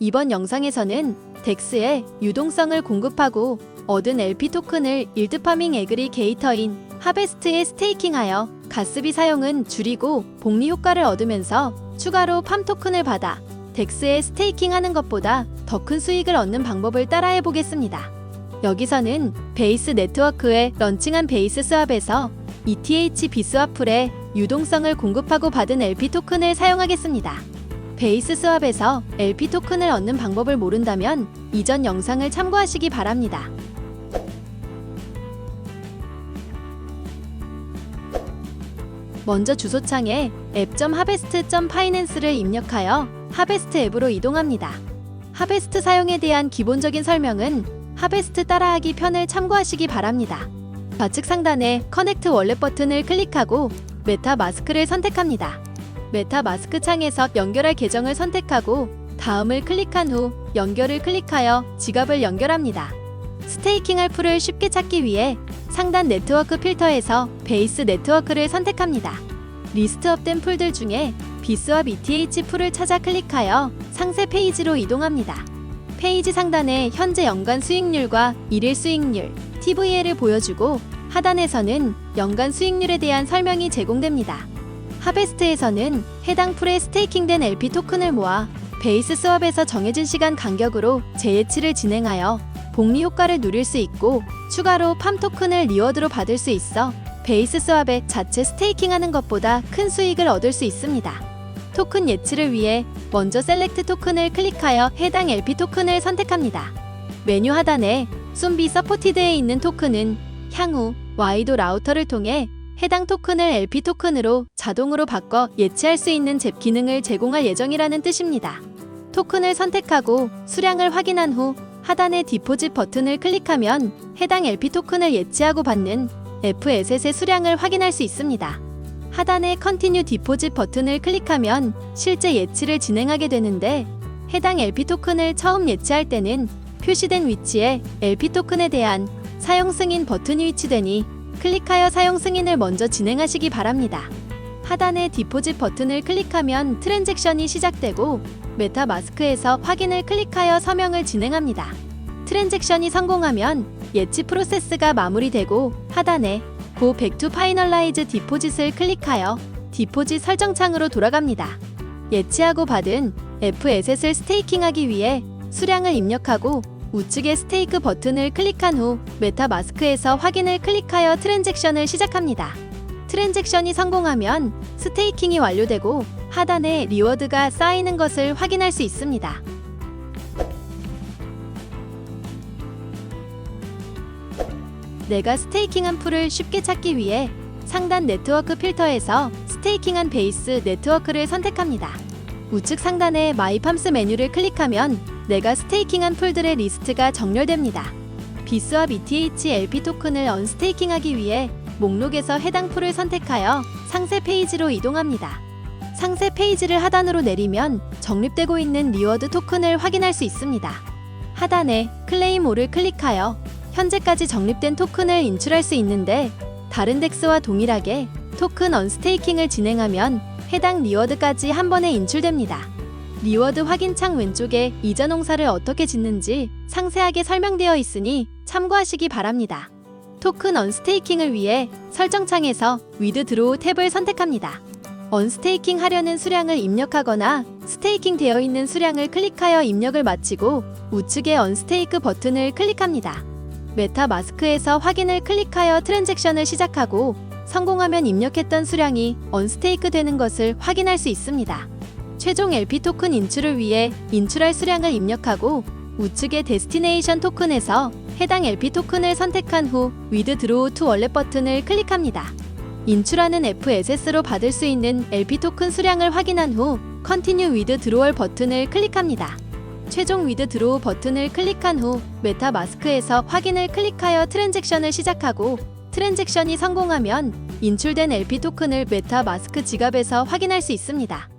이번 영상에서는 덱스에 유동성을 공급하고 얻은 LP 토큰을 일드 파밍 에그리게이터인 하베스트에 스테이킹하여 가스비 사용은 줄이고 복리 효과를 얻으면서 추가로 팜 토큰을 받아 덱스에 스테이킹하는 것보다 더 큰 수익을 얻는 방법을 따라해 보겠습니다. 여기서는 베이스 네트워크에 런칭한 베이스 스왑에서 ETH 비스와풀에 유동성을 공급하고 받은 LP 토큰을 사용하겠습니다. 베이스 스왑에서 LP 토큰을 얻는 방법을 모른다면 이전 영상을 참고하시기 바랍니다. 먼저 주소창에 앱.하베스트.파이낸스를 입력하여 하베스트 앱으로 이동합니다. 하베스트 사용에 대한 기본적인 설명은 하베스트 따라하기 편을 참고하시기 바랍니다. 좌측 상단에 커넥트 월렛 버튼을 클릭하고 메타 마스크를 선택합니다. 메타 마스크 창에서 연결할 계정을 선택하고 다음을 클릭한 후 연결을 클릭하여 지갑을 연결합니다. 스테이킹할 풀을 쉽게 찾기 위해 상단 네트워크 필터에서 베이스 네트워크를 선택합니다. 리스트업된 풀들 중에 비스와 ETH 풀을 찾아 클릭하여 상세 페이지로 이동합니다. 페이지 상단에 현재 연간 수익률과 일일 수익률, TVL을 보여주고 하단에서는 연간 수익률에 대한 설명이 제공됩니다. 하베스트에서는 해당 풀에 스테이킹된 LP 토큰을 모아 베이스 스왑에서 정해진 시간 간격으로 재예치를 진행하여 복리 효과를 누릴 수 있고 추가로 팜 토큰을 리워드로 받을 수 있어 베이스 스왑에 자체 스테이킹하는 것보다 큰 수익을 얻을 수 있습니다. 토큰 예치를 위해 먼저 셀렉트 토큰을 클릭하여 해당 LP 토큰을 선택합니다. 메뉴 하단에 쏨비 서포티드에 있는 토큰은 향후 와이도 라우터를 통해 해당 토큰을 LP 토큰으로 자동으로 바꿔 예치할 수 있는 잽 기능을 제공할 예정이라는 뜻입니다. 토큰을 선택하고 수량을 확인한 후 하단의 디포짓 버튼을 클릭하면 해당 LP 토큰을 예치하고 받는 FS의 수량을 확인할 수 있습니다. 하단의 컨티뉴 디포짓 버튼을 클릭하면 실제 예치를 진행하게 되는데 해당 LP 토큰을 처음 예치할 때는 표시된 위치에 LP 토큰에 대한 사용 승인 버튼이 위치되니 클릭하여 사용 승인을 먼저 진행하시기 바랍니다. 하단의 디포짓 버튼을 클릭하면 트랜잭션이 시작되고 메타 마스크에서 확인을 클릭하여 서명을 진행합니다. 트랜잭션이 성공하면 예치 프로세스가 마무리되고 하단에 고 백투 파이널라이즈 디포짓을 클릭하여 디포짓 설정 창으로 돌아갑니다. 예치하고 받은 FS을 스테이킹하기 위해 수량을 입력하고 우측의 스테이크 버튼을 클릭한 후 메타 마스크에서 확인을 클릭하여 트랜잭션을 시작합니다. 트랜잭션이 성공하면 스테이킹이 완료되고 하단에 리워드가 쌓이는 것을 확인할 수 있습니다. 내가 스테이킹한 풀을 쉽게 찾기 위해 상단 네트워크 필터에서 스테이킹한 베이스 네트워크를 선택합니다. 우측 상단의 마이 팜스 메뉴를 클릭하면 내가 스테이킹한 풀들의 리스트가 정렬됩니다. 비스와 ETH LP 토큰을 언스테이킹하기 위해 목록에서 해당 풀을 선택하여 상세 페이지로 이동합니다. 상세 페이지를 하단으로 내리면 적립되고 있는 리워드 토큰을 확인할 수 있습니다. 하단에 클레임 올을 클릭하여 현재까지 적립된 토큰을 인출할 수 있는데 다른 덱스와 동일하게 토큰 언스테이킹을 진행하면 해당 리워드까지 한 번에 인출됩니다. 리워드 확인 창 왼쪽에 이자 농사를 어떻게 짓는지 상세하게 설명되어 있으니 참고하시기 바랍니다. 토큰 언스테이킹을 위해 설정창에서 위드 드로우 탭을 선택합니다. 언스테이킹 하려는 수량을 입력하거나 스테이킹 되어 있는 수량을 클릭하여 입력을 마치고 우측의 언스테이크 버튼을 클릭합니다. 메타 마스크에서 확인을 클릭하여 트랜잭션을 시작하고 성공하면 입력했던 수량이 언스테이크 되는 것을 확인할 수 있습니다. 최종 LP 토큰 인출을 위해 인출할 수량을 입력하고 우측의 데스티네이션 토큰에서 해당 LP 토큰을 선택한 후 위드 드로우 투 월렛 버튼을 클릭합니다. 인출하는 FSS로 받을 수 있는 LP 토큰 수량을 확인한 후 컨티뉴 위드 드로월 버튼을 클릭합니다. 최종 위드 드로우 버튼을 클릭한 후 메타 마스크에서 확인을 클릭하여 트랜잭션을 시작하고 트랜잭션이 성공하면 인출된 LP 토큰을 메타 마스크 지갑에서 확인할 수 있습니다.